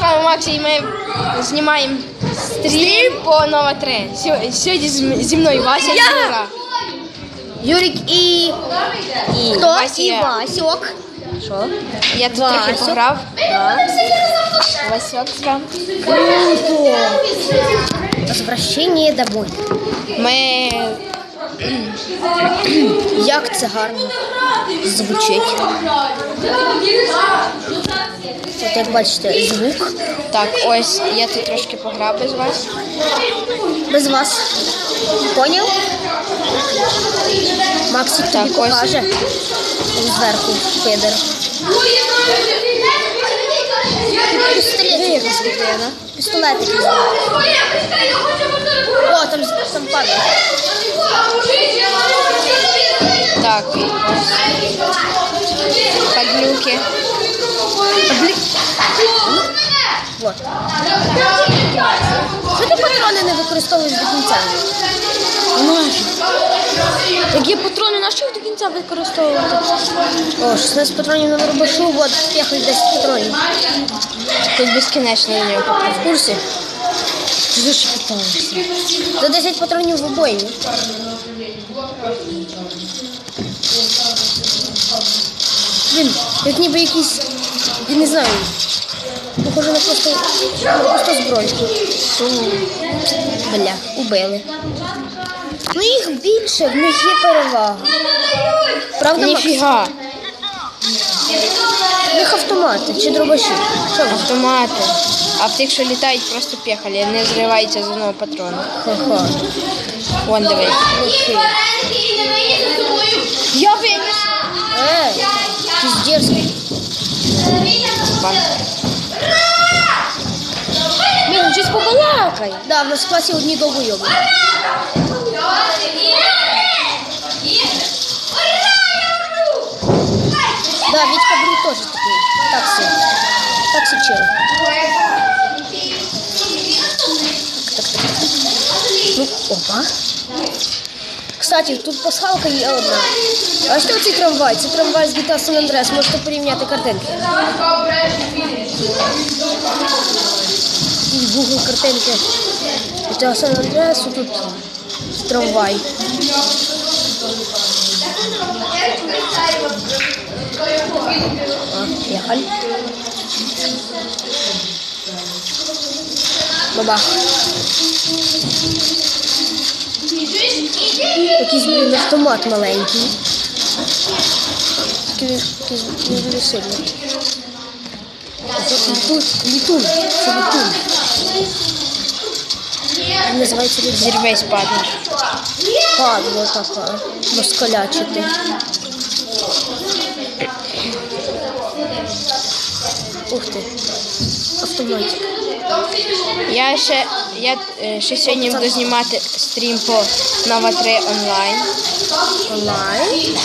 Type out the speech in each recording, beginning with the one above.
вами Максі і ми знімаємо стрім по Нова 3. Сьо- Сьогодні з- зі мною Вася і Юра. Юрик і. І Хто? Вася І я. Васьок. Що? Я тут трохи Васю. пограв. Так. Васьок з вами. Круто. Возвращение домой. Ми Як це гарно звучить. Як бачите, звук. так, ось я тут трошки пограв без вас. Без вас. Поняв? Максик тобі Так, ось. Зверху, якась. Пістолетик. О, там, там падає. Так, ось. Вот. Що ти патрони не використовуєш до кінця? Які патрони наші до кінця використовувати? О, 16 патронів на виробашу, от я хоч 10 патронів. Тут безкінечно до нього. В курсі? Ти за що питаєшся? За 10 патронів в обойні. Блін, як ніби якийсь, я не знаю, похоже на просто, на просто збройку. Бля, убили. Ну їх більше, в них є перевага. Правда, Макс? Ніфіга. В них автомати чи дробаші? Що ви? Автомати. А в тих, що літають, просто пехалі, не зриваються з одного патрона. Ха-ха. Вон дивись. Я виніс. Е, піздерський. Бан. Блін, щось побалакай. Да, в нас в класі одні довгойоби. Да, Вітька Бру теж такий. Таксі. Таксі чил. Так, так, так. Ну, опа. Кстати, тут пасхалка є одна. А що цей трамвай? Це трамвай з GTA San Andreas. Можете порівняти картинки. Google картинки. GTA San Andreas, тут трамвай. А, ехали. Бабах. Якийсь блін, автомат маленький. Не дуже сильний. А літун. Це літун. Він Називається літун. Зірвись, падло. Падла така. Москалячити. Ух ти. Автоматик. Я ще, я е, ще сьогодні буду знімати стрім по Нова 3 онлайн. Онлайн.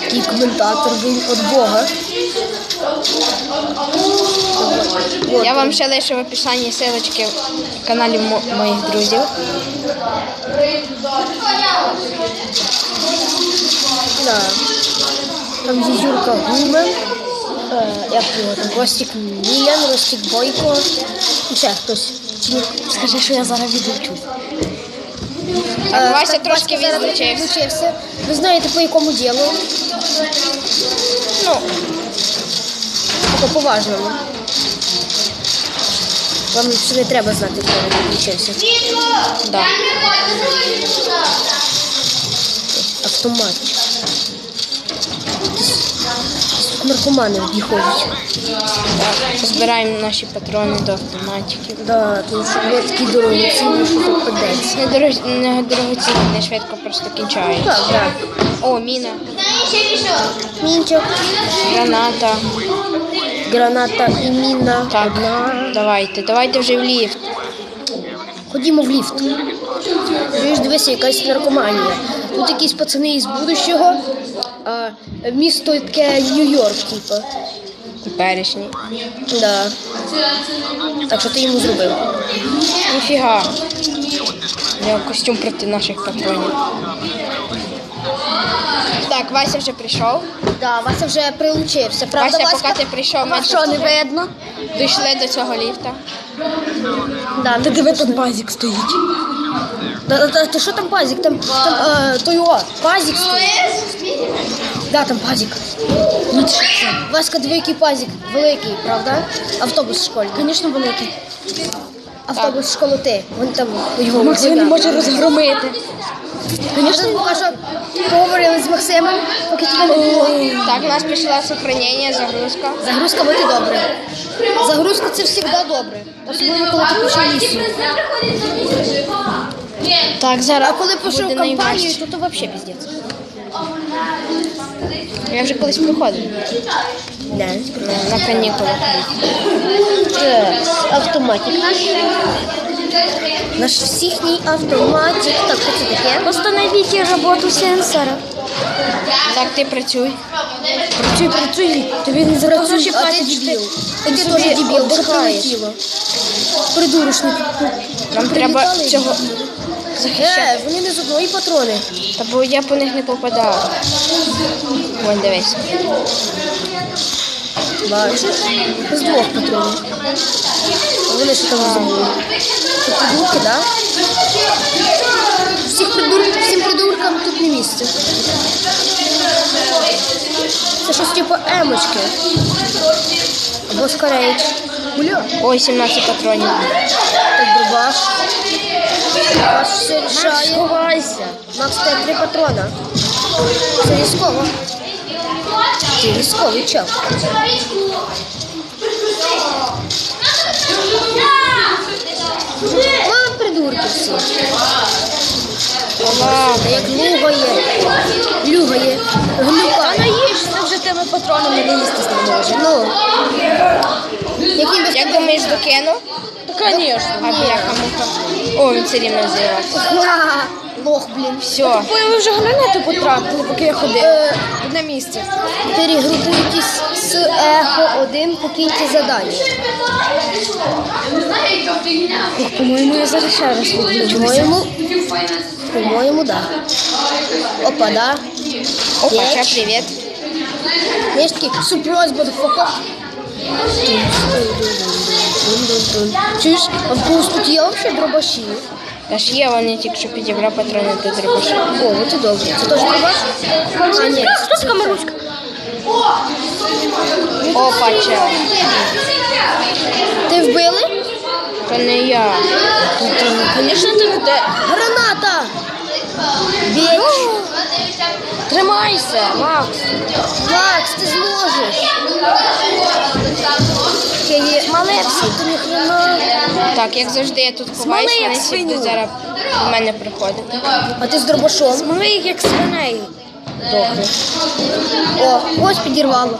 Такий коментатор він від Бога. Я вам ще лишу в описанні силочки в каналі мо- моїх друзів. Да. Там є Юрка Гумен, е, як його там, Ростік Мілян, Ростік Бойко. І ще хтось. Скажи, що я зараз відлучу. Е, Так, Вася так, трошки Васька зараз відлучився. відлучився. Ви знаєте по якому ділу? Ну, По поважному. Вам ще не треба знати, коли він відлучився. да. Автомат. Наркомани. Так, збираємо наші патрони до автоматиків. Да, тому що вони такі що тут подеться. Не, не дорогоцінні, не швидко просто кінчають. Так, так. О, міна, Мінчик, граната. граната і міна. Так, Одна. давайте, давайте вже в ліфт. Ходімо в ліфт. Ви ж дивися, якась наркоманія. Тут якісь пацани із будущого, а місто таке Нью-Йорк, типу. Теперішній. Да. Так що ти йому зробив? Ніфіга. Я костюм проти наших патронів. Так, Вася вже прийшов. Да, Вася вже прилучився. Правда, Вася, Васька? поки ти прийшов, ми А що, не видно? дійшли до цього ліфта. Да, ти диви, тут пазик стоїть. Да, да, да, ти що там пазик? Там, там е, той о, пазик. Да, там пазик. Ну? Васька, диви, пазик. Великий, правда? Автобус школьний. Звісно, великий. Автобус школоти. Вон там його. Максим не може розгромити. Звісно, поки що поговорили з Максимом, поки тебе не було. Так, у нас пішла сохранення, загрузка. Загрузка бути добре. Загрузка це завжди добре. Особливо, коли ти пішов місію. Так, зараз. А коли пішов буде компанію, то то взагалі піздець. Я вже колись проходив. Не. На канікулах. Автоматик наш. Наш всіхній автоматик. Так, що це таке? Установите работу сенсора. Так, ти працюй. Працюй, працюй. Тобі не працюй, а ти дебіл. Ти теж дебіл, прилетіло. Придурочник. Нам треба цього захищати. Е, вони не з одної патрони. Та бо я по них не попадав. Вон дивись. Бачиш? З двох патронів. Вони що там забули? Це придурки? Всіх придур... Всім придуркам тут не місце. Це щось типу емочки. Або скорейч. Ой, 17 патронів. Так, дробаш. Дробаш все рішає. Сховайся. Макс, тебе три патрона. Це різково. Ти різковий чел. Ну, придурки всі. Ладно. Як лугає, люгає, глюкає. Наїшся вже тими патронами не їстись не може. Ну, Як думаєш, докину? Та, звісно. А бляха муха. О, він все рівно зірвався. Лох, блін. Все. Ви вже гранату потрапили, поки я ходив. Е, На місці. Перегрупуйтесь з ехо 1 покиньте задання. По-моєму, я зараз ще раз. По-моєму, по-моєму, да. Опа, да. Опа, ще привіт. Знаєш такий сюрприз, motherfucker. Чуєш, а в тут є взагалі дробаші? Та ж є, вони тільки що підібрав патрони до дробаша. О, от і добре. Це теж дробаш? А, ні. Що з камеручка? Опа, че. Ти вбили? То не я. Звісно, ти не те. Граната! Біч! Тримайся, Макс. Макс, ти зможеш! Я є... Малепсі. Ти ніхрена. Так, як завжди, я тут ховаюсь, Смоли, як вони всі свиню. будуть зараз до мене приходить. А ти з дробашом? Змови їх як свиней. Добре. О, ось підірвало.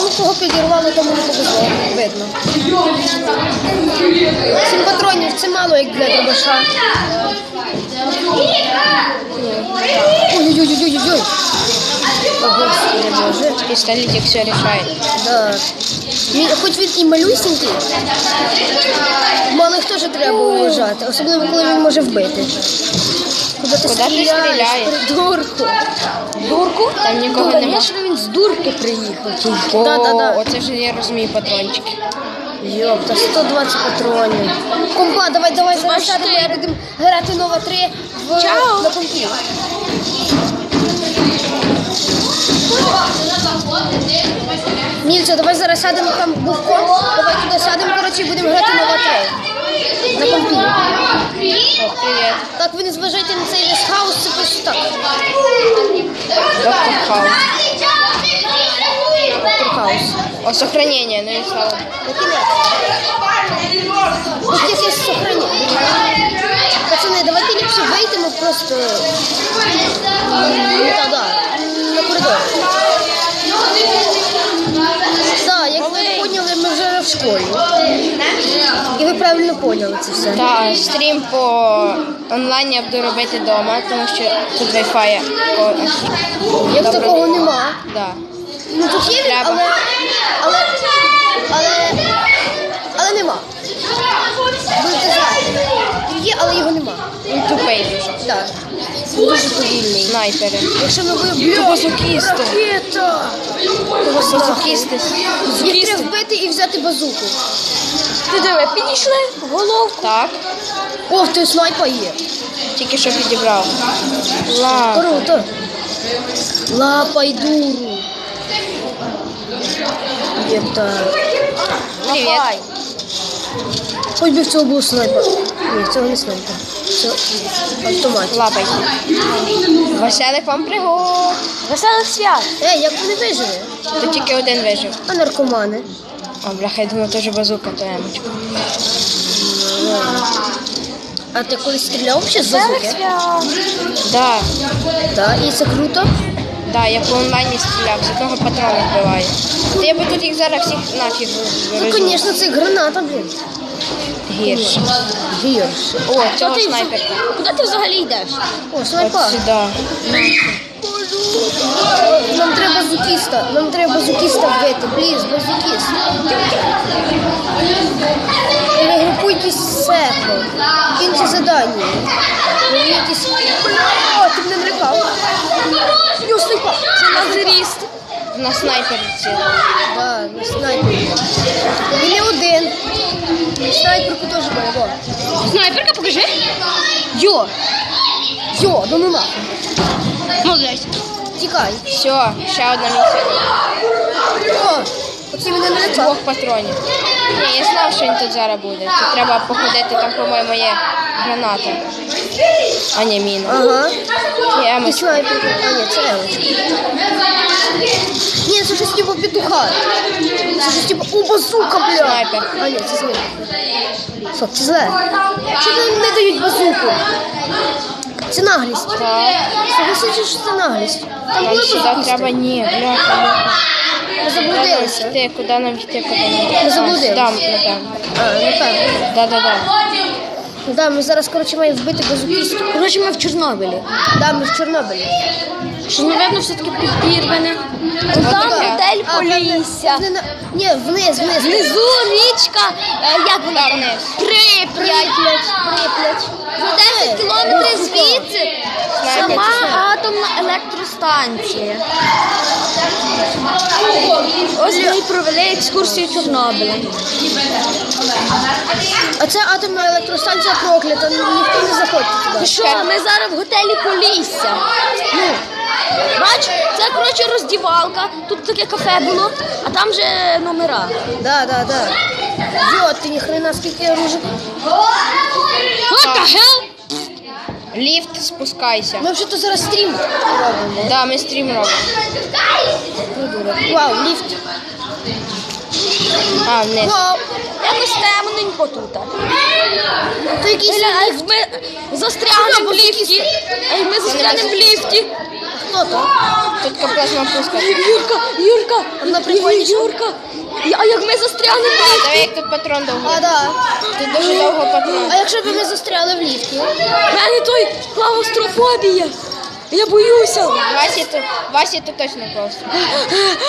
Ну, кого підірвало, тому не повезло. Видно. Сім патронів це мало, як для дробаша. Ой-ой-ой-ой-ой. О, Господи Боже. Пістолетик все рішає. Да. Хоч він і малюсенький, малих теж треба вважати, особливо коли він може вбити. Куди ти Куди ти стріляєш, придурку? Дурку? Там нікого Дурка, нема. звісно, він з дурки приїхав. О, Да, да, да. оце вже я розумію патрончики. Йопта, 120 патронів. Компа, давай, давай, сядемо, і будемо грати Нова 3 в, Чао. на компі. Мільча, давай зараз сядемо там був комп, давай туди сядемо, коротше, і будемо грати Нова 3 на компі. О, привіт. Так, ви не зважайте на цей весь хаос, це просто так. Доктор Хаус. Доктор хаос. О, сохранення, ну і слава. На кінець. Ось якесь сохранення. Пацани, давайте ліпше вийдемо просто ну, та, да, на коридор. Так, як ви поняли, ми вже в школі. І ви правильно поняли це все. Так, стрім по онлайн я буду робити вдома, тому що тут Wi-Fi. Як добре. такого нема. Да. Ну тут є, Треба. але, але, але, але нема. Будете знати. Є, але його нема. Він тупий дуже. Так. Дуже повільний. Снайпери. Якщо ми виб'ємо... Базукісти. Ракета! Базукісти. Їх треба вбити і взяти базуку. Ти диви, підійшли в головку. Так. О, той снайпа є. Тільки що підібрав. Ла. Круто. Лапай дуру. Єпта. Привіт. Хоч би в цього був снайпер. Ні, в цього не снайпер. Це автомат. Лапайте. Веселих вам пригод. Веселих свят. Ей, як вони вижили? Тут тільки один вижив. А наркомани? О, бляха, я думав, теж базука, то емочка. А ти колись стріляв ще з базуки? свят. Да. Так, і це круто. Да, я по онлайні стріляв, з одного патрона вбиваю. Та я би тут їх зараз всіх нафіг Ну, звісно, це граната, блін. Гірше. Гірше. О, цього ти снайперка. Куди ти взагалі йдеш? О, От сюди. Нам треба базукіста. Нам треба базукіста вбити. Пліз, базукіст. Перегрупуйтесь з секу. Кінці задання. Вернітесь. О, ти мене налякав. Йо, снайпа. Це лазеріст. На снайперці. Да, на снайпері. Не один. Снайперку теж во. Снайперка, покажи. Йо! Йо, ну ну нахуй. Молодець. Тікай. Все, ще одна місія. О, оці мене налякав. Двох патронів. Ні, я знав, що він тут зараз буде. Тут треба походити, там, по-моєму, є граната. А ні, міна. Ага. І І емочка. снайперка. А, ні, це Елочка. Ні, це щось типу петуха. Це щось типу, о, базука, бля. Снайпер. А, ні, це зле. Стоп, це зле. Нам не дають базуку? Це наглість. Так. Согласитесь, що це наглість. Там були сюди треба, ні, бляха, муха. Ми заблудилися. Йти, куди нам йти, куди нам йти? Ми заблудились. Там, напевно. А, напевно. Да-да-да. Да, ми зараз, коротше, маємо вбити базукісту. Коротше, ми в Чорнобилі. Да, ми в Чорнобилі. Що, напевно, все-таки підірване. Там да. готель Полісся. Ні, вниз, вниз. Внизу річка, е, як вона? Вниз. Прип'ять, Прип'ять. За 10 кілометрів звідси сама атомна електростанція. Ось ми провели екскурсію Чорнобиля. А це атомна електростанція проклята, ніхто не заходить туди. що, ми зараз в готелі Полісся. Ну, бач, це коротше роздівалка, тут таке кафе було, а там же номера. Да, да, да. Йо, ти ніхрена скільки оружия. What the hell? Ліфт, спускайся. Ми вже то зараз стрім робимо. Да, ми стрім робимо. Вау, ліфт. А, вниз. Вау. Якось темненько тут. То якийсь як ми застрянемо в ліфті. А ми застрянемо в ліфті. хто то? Тут плазма пуска. Юрка, Юрка, Вона прикольніша? Юрка. А як ми застрянемо в ліфті? Давай, як тут патрон довго. А, да. Тут дуже довго патрон. А якщо б ми застряли в ліфті? У мене той клаустрофобія. Я боюся. Васі тут, Васі тут точно просто.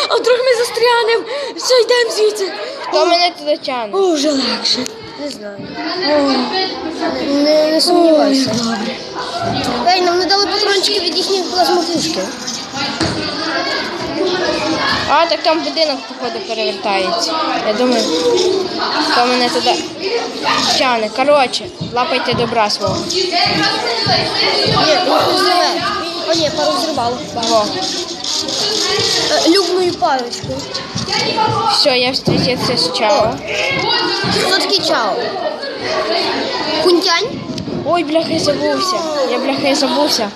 А вдруг ми застрянемо. Все, йдемо звідси. Хто мене туди тягне? О, вже легше. Не знаю. Не, не сумнівайся. Ей, нам не дали патрончики від їхньої плазмопушки. А, так там будинок, походу, перевертається. Я думаю, хто мене туди тягне. Коротше, лапайте добра свого. Ні, не зриве. О, ні, пару взривало. Во. Е, Любною парочкою. Все, я встретився з Чао. Хто такий чао? Кунтянь? Ой, бляха, я забувся. Я бляха, я забувся.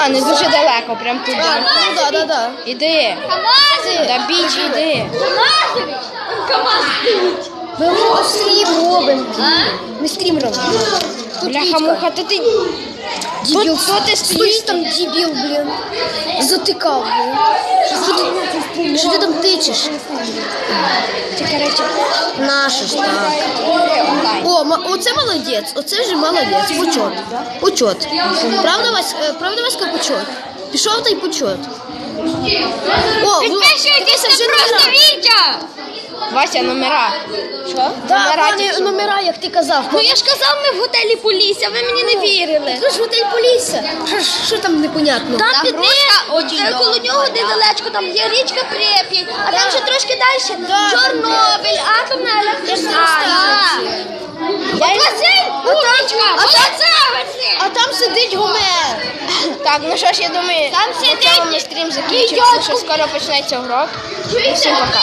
А, не дуже далеко, прям тут А, далеко. ну да, да, да. Іди. Да біч, іди. Ми вже стрім робимо. Ми стрім робимо. Тут Бляха, муха, то ти. Дебіл. Хто ти Стоїш там дебіл, блін. Затикав, блін. Що ти, там тичеш? Ти, Наше ж так. О, ма- оце молодець, оце вже молодець. Почот. Почот. Правда, Вась, е, правда, Васька, почот? Пішов та й почет. О, Підписуйтесь Влад, на вже просто. Вітя! Вася, номера. Що? Да, номера номера, як ти казав. Ну я ж казав, ми в готелі Полісся, ви мені не вірили. Це ж готель Полісся. Що, що там непонятно? Там Та під грушка ним, е, коло нього недалечко, там є річка Прип'ять, а там ще трошки далі Да. Чорнобиль, атомна електростанція. А там- сидить Гомер. Так, ну що ж, я думаю, Там на сидить цьому стрім тому що скоро почнеться урок. Всім пока.